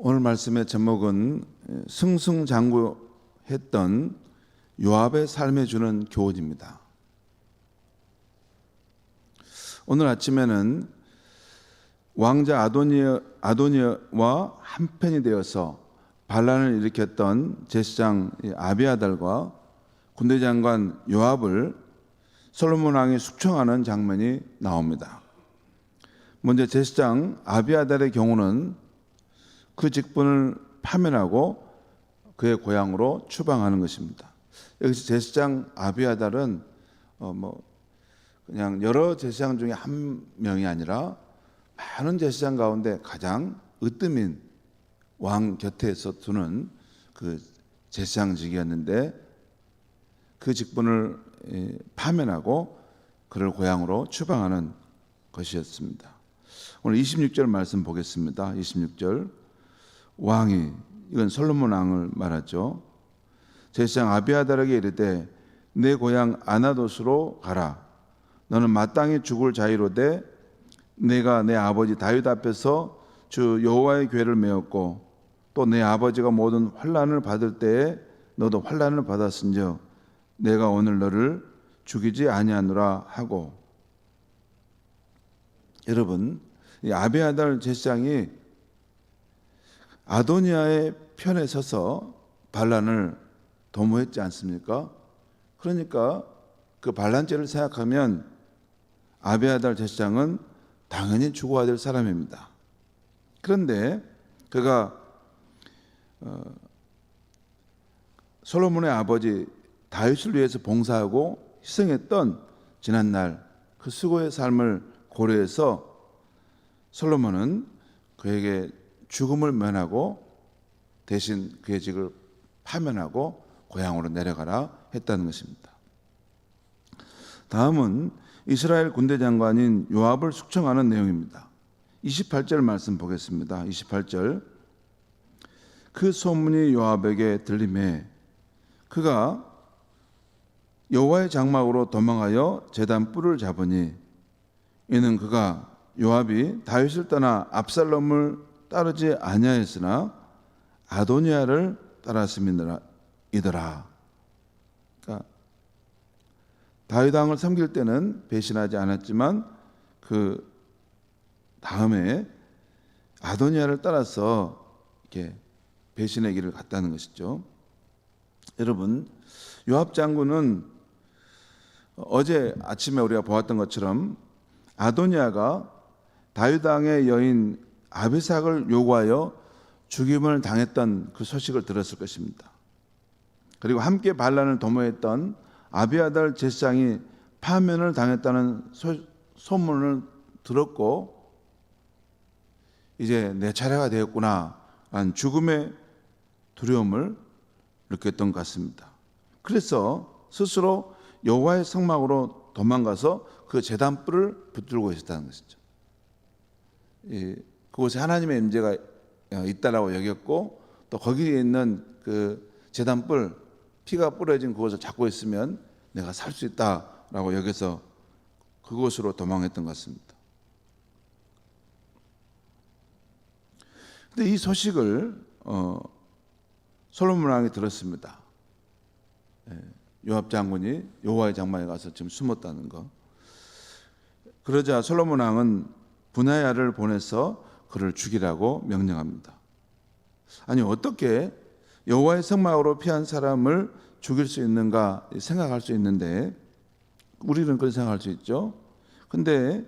오늘 말씀의 제목은 승승장구했던 요압의 삶에 주는 교훈입니다. 오늘 아침에는 왕자 아도니아, 아도니아와 한편이 되어서 반란을 일으켰던 제사장 아비아달과 군대 장관 요압을 솔로몬 왕이 숙청하는 장면이 나옵니다. 먼저 제사장 아비아달의 경우는 그 직분을 파면하고 그의 고향으로 추방하는 것입니다. 여기서 제사장 아비아달은 어 뭐 그냥 여러 제사장 중에 한 명이 아니라 많은 제사장 가운데 가장 으뜸인 왕 곁에서 두는 그 제사장직이었는데 그 직분을 파면하고 그를 고향으로 추방하는 것이었습니다. 오늘 26절 말씀 보겠습니다. 26절 왕이 이건 솔로몬 왕을 말하죠. 제사장 아비아달에게 이르되 내 고향 아나도스로 가라. 너는 마땅히 죽을 자유로되 내가 내 아버지 다윗 앞에서 주 여호와의 괴를 메었고 또 내 아버지가 모든 환란을 받을 때에 너도 환란을 받았은즉 내가 오늘 너를 죽이지 아니하노라 하고 여러분 이 아비아달 제사장이 아도니아의 편에 서서 반란을 도모했지 않습니까? 그러니까 그 반란죄를 생각하면 아비아달 제사장은 당연히 죽어야 될 사람입니다. 그런데 그가 어, 솔로몬의 아버지 다윗을 위해서 봉사하고 희생했던 지난날 그 수고의 삶을 고려해서 솔로몬은 그에게 죽음을 면하고 대신 그의 직을 파면하고 고향으로 내려가라 했다는 것입니다. 다음은 이스라엘 군대 장관인 요압을 숙청하는 내용입니다. 28절 말씀 보겠습니다. 28절 그 소문이 요압에게 들림에 그가 여호와의 장막으로 도망하여 제단 뿔을 잡으니 이는 그가 요압이 다윗을 떠나 압살롬을 따르지 아니하였으나 아도니아를 따랐음이더라. 그러니까 다윗 왕을 섬길 때는 배신하지 않았지만 그 다음에 아도니아를 따라서 이렇게 배신의 길을 갔다는 것이죠. 여러분 요압 장군은 어제 아침에 우리가 보았던 것처럼 아도니아가 다윗 왕의 여인 아비삭을 요구하여 죽임을 당했던 그 소식을 들었을 것입니다. 그리고 함께 반란을 도모했던 아비아달 제사장이 파면을 당했다는 소, 소문을 들었고 이제 내 차례가 되었구나 한 죽음의 두려움을 느꼈던 것 같습니다. 그래서 스스로 여호와의 성막으로 도망가서 그 제단불을 붙들고 있었다는 것이죠. 그곳에 하나님의 임재가 있다라고 여겼고 또 거기에 있는 그 제단불 피가 뿌려진 그곳을 잡고 있으면 내가 살 수 있다라고 여겨서 그곳으로 도망했던 것 같습니다. 근데 이 소식을 어, 솔로몬 왕이 들었습니다. 예, 요압 장군이 여호와의 장막에 가서 지금 숨었다는 거. 그러자 솔로몬 왕은 분하야를 보내서 그를 죽이라고 명령합니다. 아니 어떻게 여호와의 성막으로 피한 사람을 죽일 수 있는가 생각할 수 있는데 우리는 그렇게 생각할 수 있죠. 근데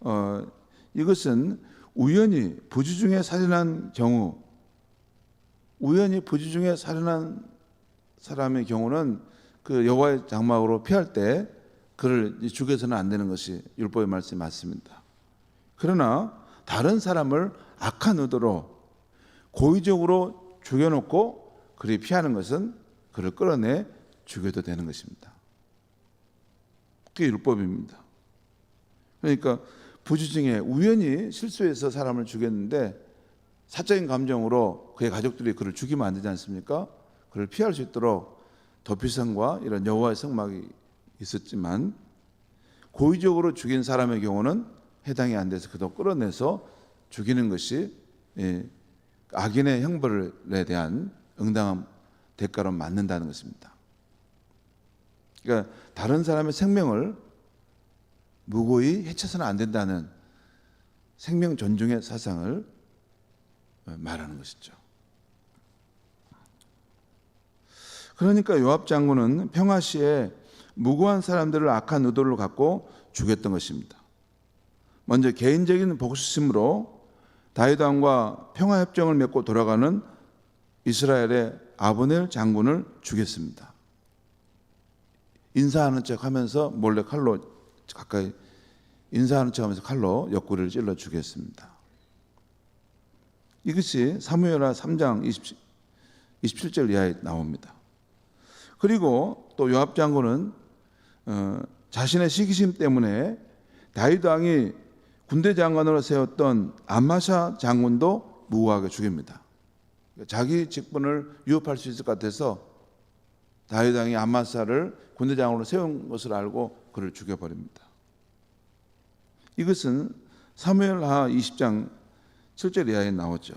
어, 이것은 우연히 부주 중에 살인한 경우 우연히 부주 중에 살인한 사람의 경우는 그 여호와의 장막으로 피할 때 그를 죽여서는 안 되는 것이 율법의 말씀이 맞습니다. 그러나 다른 사람을 악한 의도로 고의적으로 죽여놓고 그리 피하는 것은 그를 끌어내 죽여도 되는 것입니다. 그게 율법입니다. 그러니까 부주 중에 우연히 실수해서 사람을 죽였는데 사적인 감정으로 그의 가족들이 그를 죽이면 안 되지 않습니까? 그를 피할 수 있도록 도피성과 이런 여호와의 성막이 있었지만 고의적으로 죽인 사람의 경우는 해당이 안 돼서 그도 끌어내서 죽이는 것이 예, 악인의 형벌에 대한 응당한 대가로 맞는다는 것입니다. 그러니까 다른 사람의 생명을 무고히 해쳐서는 안 된다는 생명 존중의 사상을 말하는 것이죠. 그러니까 요압 장군은 평화 시에 무고한 사람들을 악한 의도를 갖고 죽였던 것입니다. 먼저 개인적인 복수심으로 다윗 왕과 평화 협정을 맺고 돌아가는 이스라엘의 아브넬 장군을 죽였습니다. 인사하는 척하면서 몰래 칼로 가까이 인사하는 척하면서 칼로 옆구리를 찔러 죽였습니다. 이것이 사무엘하 3장 20, 27절 이하에 나옵니다. 그리고 또 요압 장군은 어, 자신의 시기심 때문에 다윗 왕이 군대 장관으로 세웠던 암마샤 장군도 무고하게 죽입니다. 자기 직분을 위협할 수 있을 것 같아서 다윗 왕이 암마사를 군대 장관으로 세운 것을 알고 그를 죽여버립니다. 이것은 사무엘하 20장 7절 이하에 나오죠.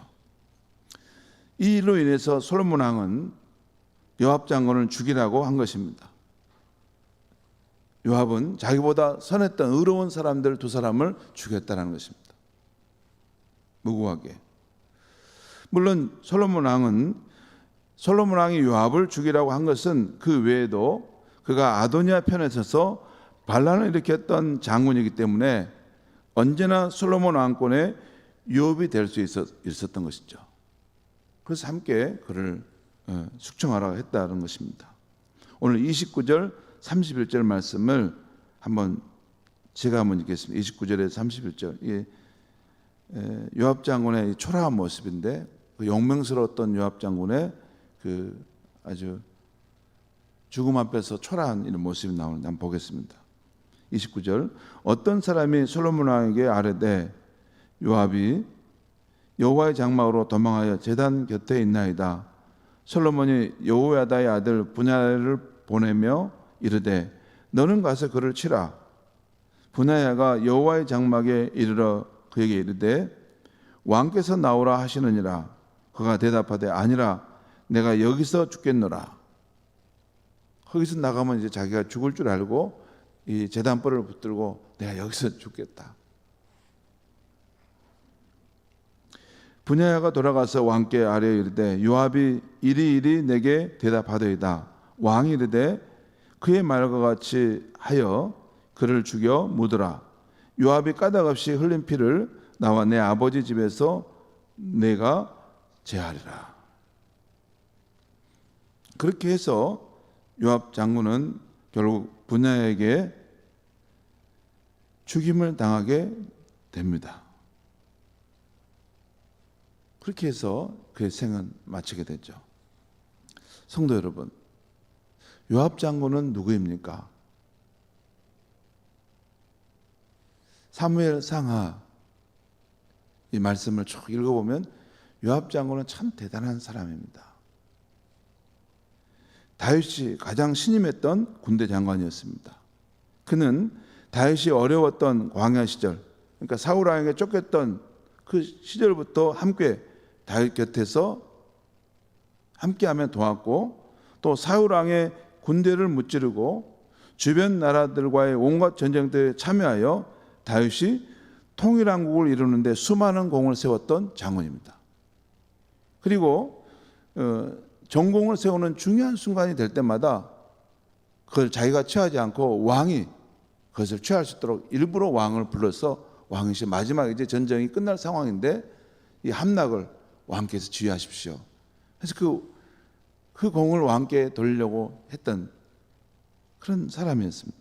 이 일로 인해서 솔로몬 왕은 요압 장군을 죽이라고 한 것입니다. 요압은 자기보다 선했던 의로운 사람들 두 사람을 죽였다는 것입니다. 무고하게. 물론 솔로몬 왕은 솔로몬 왕이 요압을 죽이라고 한 것은 그 외에도 그가 아도니아 편에 서서 반란을 일으켰던 장군이기 때문에 언제나 솔로몬 왕권의 유업이 될 수 있었던 것이죠. 그래서 함께 그를 어, 숙청하라고 했다는 것입니다. 오늘 29절 31절 말씀을 한번 제가 한번 읽겠습니다. 29절에 31절. 이게 요압 장군의 초라한 모습인데 그 용맹스러웠던 요압 장군의 그 아주 죽음 앞에서 초라한 이런 모습이 나오는데 한번 보겠습니다. 29절 어떤 사람이 솔로몬 왕에게 아뢰되 요압이 여호와의 장막으로 도망하여 제단 곁에 있나이다. 솔로몬이 여호야다의 아들 분야를 보내며 이르되 너는 가서 그를 치라. 분야야가 여호와의 장막에 이르러 그에게 이르되 왕께서 나오라 하시느니라. 그가 대답하되 아니라 내가 여기서 죽겠노라. 거기서 나가면 이제 자기가 죽을 줄 알고 이 재단벌을 붙들고 내가 여기서 죽겠다. 분야가 돌아가서 왕께 아뢰 이르되 요압이 이리 이리 내게 대답하더이다. 왕이 이르되 그의 말과 같이 하여 그를 죽여 묻으라. 요압이 까닭없이 흘린 피를 나와 내 아버지 집에서 내가 제하리라. 그렇게 해서 요압 장군은 결국 분야에게 죽임을 당하게 됩니다. 그렇게 해서 그의 생은 마치게 되죠. 성도 여러분, 요압 장군은 누구입니까? 사무엘 상하 이 말씀을 쭉 읽어보면 요압 장군은 참 대단한 사람입니다. 다윗이 가장 신임했던 군대 장관이었습니다. 그는 다윗이 어려웠던 광야 시절, 그러니까 사울 왕에게 쫓겼던 그 시절부터 함께 다윗 곁에서 함께하며 도왔고 또 사울 왕의 군대를 무찌르고 주변 나라들과의 온갖 전쟁들에 참여하여 다윗이 통일한국을 이루는데 수많은 공을 세웠던 장군입니다. 그리고 어, 전공을 세우는 중요한 순간이 될 때마다 그걸 자기가 취하지 않고 왕이 그것을 취할 수 있도록 일부러 왕을 불러서 왕이 마지막 이제 전쟁이 끝날 상황인데 이 함락을 왕께서 지휘하십시오. 그래서 그, 그 공을 왕께 돌리려고 했던 그런 사람이었습니다.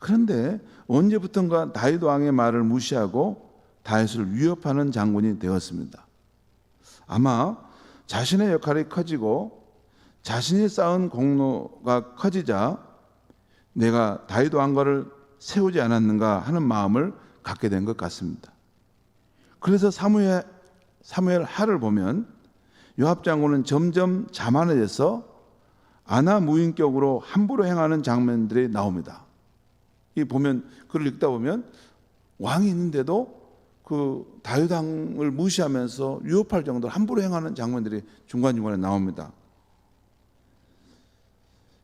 그런데 언제부턴가 다윗 왕의 말을 무시하고 다윗을 위협하는 장군이 되었습니다. 아마 자신의 역할이 커지고 자신이 쌓은 공로가 커지자 내가 다윗 왕가를 세우지 않았는가 하는 마음을 갖게 된 것 같습니다. 그래서 사무엘 사무엘 하를 보면 요압 장군은 점점 자만해져서 아나 무인격으로 함부로 행하는 장면들이 나옵니다. 이 보면 글을 읽다 보면 왕이 있는데도 그 다윗 왕을 무시하면서 유업할 정도로 함부로 행하는 장면들이 중간중간에 나옵니다.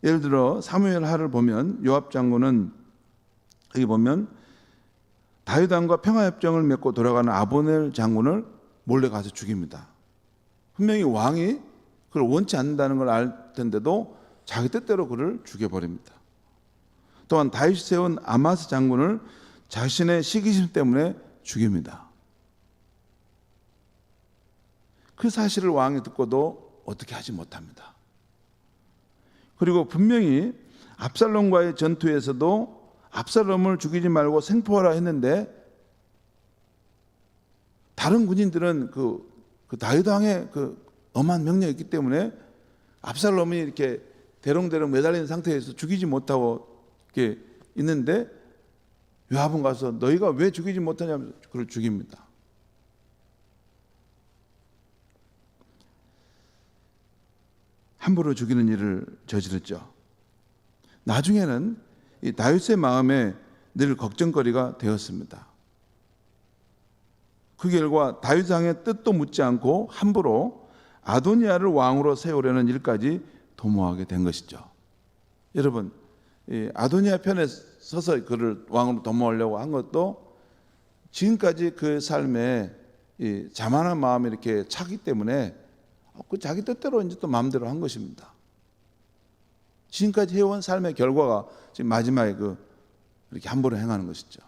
예를 들어 사무엘 하를 보면 요압 장군은 여기 보면 다윗 왕과 평화 협정을 맺고 돌아가는 아보넬 장군을 몰래 가서 죽입니다. 분명히 왕이 그걸 원치 않는다는 걸 알 텐데도 자기 뜻대로 그를 죽여버립니다. 또한 다윗이 세운 아마스 장군을 자신의 시기심 때문에 죽입니다. 그 사실을 왕이 듣고도 어떻게 하지 못합니다. 그리고 분명히 압살롬과의 전투에서도 압살롬을 죽이지 말고 생포하라 했는데 다른 군인들은 그, 그 다윗 왕의 그 엄한 명령이 있기 때문에 압살롬이 이렇게 대롱대롱 매달린 상태에서 죽이지 못하고 이렇게 있는데 요압은 가서 너희가 왜 죽이지 못하냐면서 그를 죽입니다. 함부로 죽이는 일을 저지르죠. 나중에는 이 다윗의 마음에 늘 걱정거리가 되었습니다. 그 결과 다윗 왕의 뜻도 묻지 않고 함부로 아도니아를 왕으로 세우려는 일까지 도모하게 된 것이죠. 여러분, 이 아도니아 편에 서서 그를 왕으로 도모하려고 한 것도 지금까지 그 삶에 이 자만한 마음이 이렇게 차기 때문에 그 자기 뜻대로 이제 또 마음대로 한 것입니다. 지금까지 해온 삶의 결과가 지금 마지막에 그 이렇게 함부로 행하는 것이죠.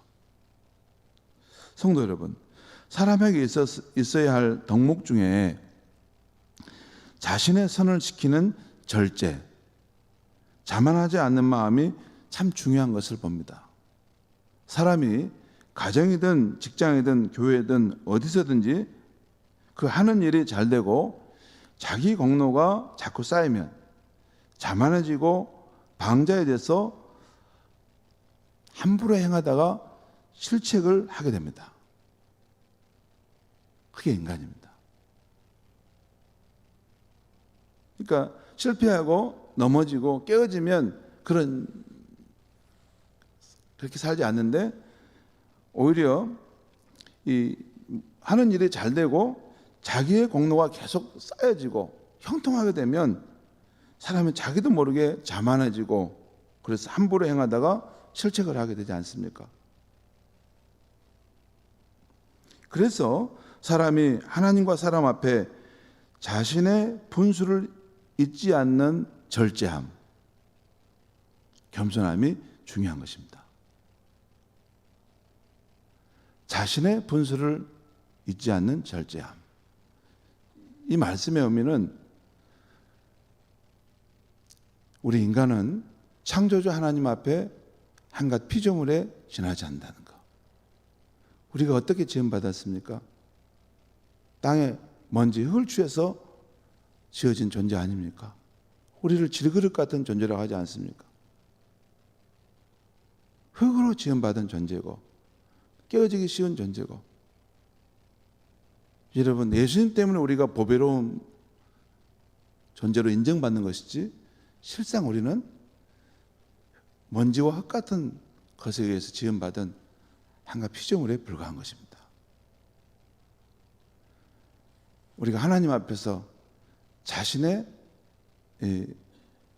성도 여러분, 사람에게 있었, 있어야 할 덕목 중에 자신의 선을 지키는 절제, 자만하지 않는 마음이 참 중요한 것을 봅니다. 사람이 가정이든 직장이든 교회든 어디서든지 그 하는 일이 잘 되고 자기 공로가 자꾸 쌓이면 자만해지고 방자에 대해서 함부로 행하다가 실책을 하게 됩니다. 그게 인간입니다. 그러니까 실패하고 넘어지고 깨어지면 그런 그렇게 살지 않는데 오히려 이 하는 일이 잘 되고 자기의 공로가 계속 쌓여지고 형통하게 되면 사람이 자기도 모르게 자만해지고 그래서 함부로 행하다가 실책을 하게 되지 않습니까? 그래서 사람이 하나님과 사람 앞에 자신의 분수를 잊지 않는 절제함, 겸손함이 중요한 것입니다. 자신의 분수를 잊지 않는 절제함. 이 말씀의 의미는 우리 인간은 창조주 하나님 앞에 한갓 피조물에 지나지 않는다는 것. 우리가 어떻게 지음 받았습니까? 땅에 먼지 흙을 취해서 지어진 존재 아닙니까? 우리를 질그릇 같은 존재라고 하지 않습니까? 흙으로 지음 받은 존재고 깨어지기 쉬운 존재고 여러분 예수님 때문에 우리가 보배로운 존재로 인정받는 것이지 실상 우리는 먼지와 흙 같은 것에 의해서 지음받은 한가 피조물에 불과한 것입니다. 우리가 하나님 앞에서 자신의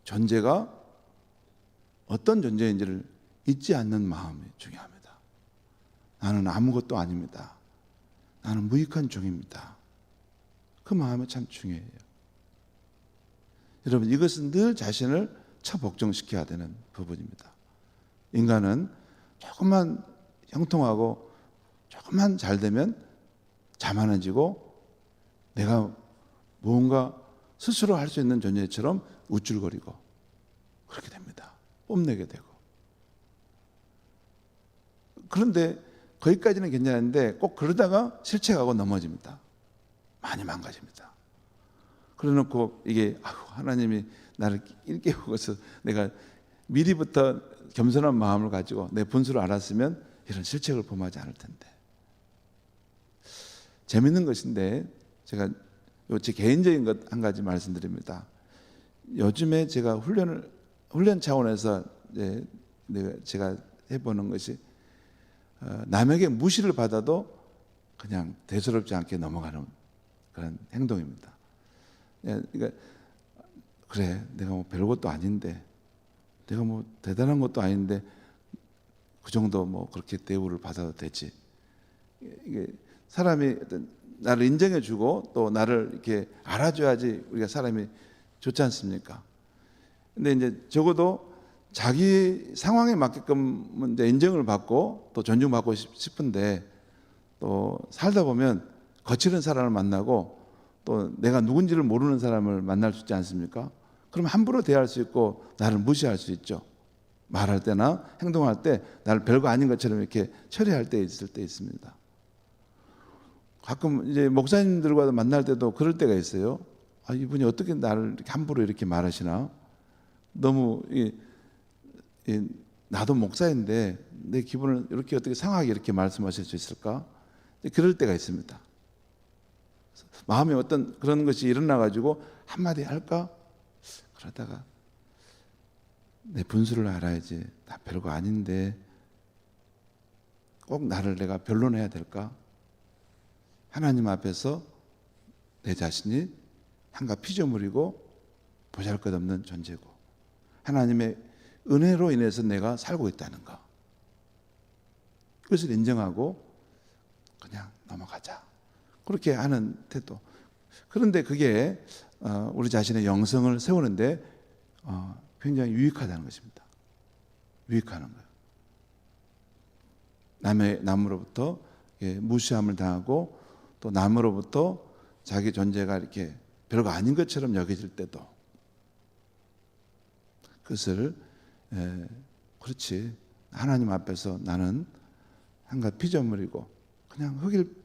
존재가 어떤 존재인지를 잊지 않는 마음이 중요합니다. 나는 아무것도 아닙니다. 나는 무익한 종입니다. 그 마음이 참 중요해요. 여러분 이것은 늘 자신을 처복종시켜야 되는 부분입니다. 인간은 조금만 형통하고 조금만 잘 되면 자만해지고 내가 무언가 스스로 할 수 있는 존재처럼 우쭐거리고 그렇게 됩니다. 뽐내게 되고. 그런데 거기까지는 괜찮은데 꼭 그러다가 실책하고 넘어집니다. 많이 망가집니다. 그래놓고 이게 하나님이 나를 일깨우고서 내가 미리부터 겸손한 마음을 가지고 내 분수를 알았으면 이런 실책을 범하지 않을 텐데. 재밌는 것인데 제가 제 개인적인 것 한 가지 말씀드립니다. 요즘에 제가 훈련을 훈련 차원에서 이제 제가 해보는 것이 어, 남에게 무시를 받아도 그냥 대수롭지 않게 넘어가는 그런 행동입니다. 예, 그러니까 그래 내가 뭐 별것도 아닌데 내가 뭐 대단한 것도 아닌데 그 정도 뭐 그렇게 대우를 받아도 되지. 이게 사람이 어떤 나를 인정해 주고 또 나를 이렇게 알아줘야지 우리가 사람이 좋지 않습니까? 근데 이제 적어도 자기 상황에 맞게끔 이제 인정을 받고 또 존중받고 싶- 싶은데 또 살다 보면 거칠은 사람을 만나고 또 내가 누군지를 모르는 사람을 만날 수 있지 않습니까? 그럼 함부로 대할 수 있고 나를 무시할 수 있죠. 말할 때나 행동할 때 나를 별거 아닌 것처럼 이렇게 처리할 때 있을 때 있습니다. 가끔 이제 목사님들과 만날 때도 그럴 때가 있어요. 아, 이분이 어떻게 나를 이렇게 함부로 이렇게 말하시나? 너무 이, 이, 나도 목사인데 내 기분을 이렇게 어떻게 상하게 이렇게 말씀하실 수 있을까? 그럴 때가 있습니다. 마음에 어떤 그런 것이 일어나 가지고 한마디 할까? 그러다가 내 분수를 알아야지. 나 별거 아닌데 꼭 나를 내가 변론해야 될까? 하나님 앞에서 내 자신이 한가 피조물이고 보잘것없는 존재고 하나님의 은혜로 인해서 내가 살고 있다는 거. 그것을 인정하고 그냥 넘어가자. 그렇게 하는 태도. 그런데 그게 어, 우리 자신의 영성을 세우는데 어, 굉장히 유익하다는 것입니다. 유익하는 거예요. 남의 남으로부터 예, 무시함을 당하고 또 남으로부터 자기 존재가 이렇게 별거 아닌 것처럼 여겨질 때도 그것을 에, 그렇지 하나님 앞에서 나는 한가 피조물이고 그냥 흙일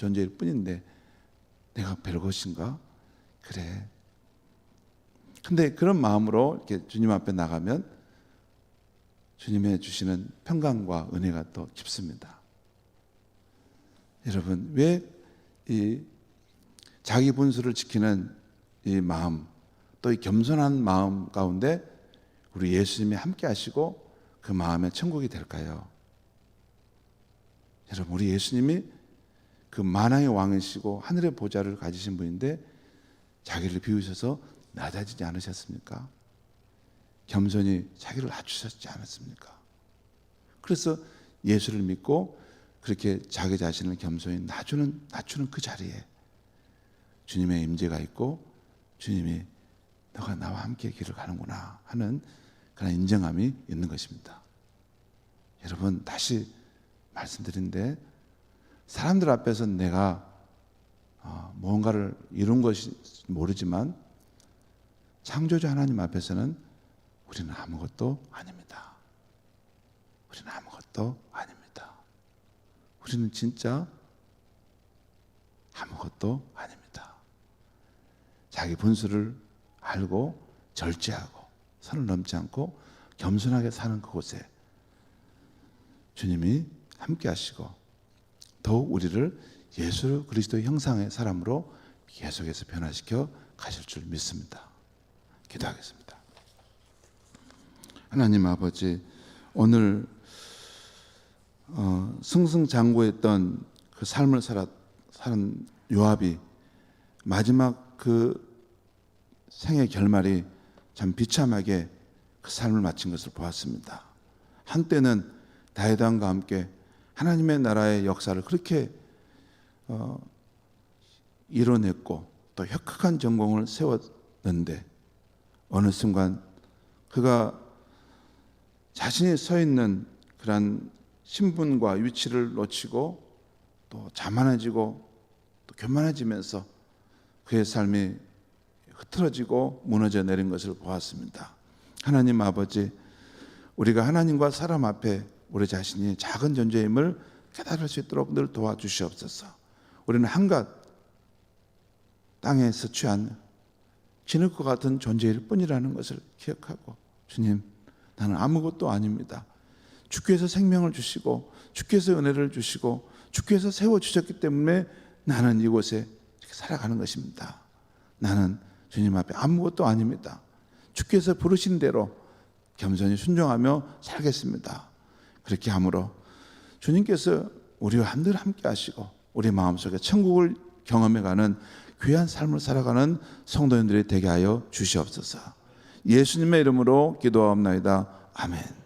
존재일 뿐인데 내가 별것인가 그래 근데 그런 마음으로 이렇게 주님 앞에 나가면 주님의 주시는 평강과 은혜가 더 깊습니다. 여러분 왜 이 자기 분수를 지키는 이 마음 또 이 겸손한 마음 가운데 우리 예수님이 함께 하시고 그 마음에 천국이 될까요? 여러분 우리 예수님이 그 만왕의 왕이시고 하늘의 보좌를 가지신 분인데 자기를 비우셔서 낮아지지 않으셨습니까? 겸손히 자기를 낮추셨지 않았습니까? 그래서 예수를 믿고 그렇게 자기 자신을 겸손히 낮추는 낮추는 그 자리에 주님의 임재가 있고 주님이 너가 나와 함께 길을 가는구나 하는 그런 인정함이 있는 것입니다. 여러분 다시 말씀드린데 사람들 앞에서 내가 어, 무언가를 이룬 것이 모르지만 창조주 하나님 앞에서는 우리는 아무것도 아닙니다. 우리는 아무것도 아닙니다. 우리는 진짜 아무것도 아닙니다. 자기 분수를 알고 절제하고 선을 넘지 않고 겸손하게 사는 그곳에 주님이 함께 하시고 더욱 우리를 예수 그리스도의 형상의 사람으로 계속해서 변화시켜 가실 줄 믿습니다. 기도하겠습니다. 하나님 아버지 오늘 어, 승승장구했던 그 삶을 살았, 사는 요압이 마지막 그 생의 결말이 참 비참하게 그 삶을 마친 것을 보았습니다. 한때는 다이단과 함께 하나님의 나라의 역사를 그렇게 어, 이뤄냈고 또 혁혁한 전공을 세웠는데 어느 순간 그가 자신이 서 있는 그런 신분과 위치를 놓치고 또 자만해지고 또 교만해지면서 그의 삶이 흐트러지고 무너져 내린 것을 보았습니다. 하나님 아버지, 우리가 하나님과 사람 앞에 우리 자신이 작은 존재임을 깨달을 수 있도록 늘 도와주시옵소서. 우리는 한갓 땅에서 취한 진흙과 같은 존재일 뿐이라는 것을 기억하고 주님, 나는 아무것도 아닙니다. 주께서 생명을 주시고 주께서 은혜를 주시고 주께서 세워 주셨기 때문에 나는 이곳에 살아가는 것입니다. 나는 주님 앞에 아무것도 아닙니다. 주께서 부르신 대로 겸손히 순종하며 살겠습니다. 그렇게 함으로 주님께서 우리와 늘 함께 하시고 우리 마음속에 천국을 경험해가는 귀한 삶을 살아가는 성도님들이 되게 하여 주시옵소서. 예수님의 이름으로 기도하옵나이다. 아멘.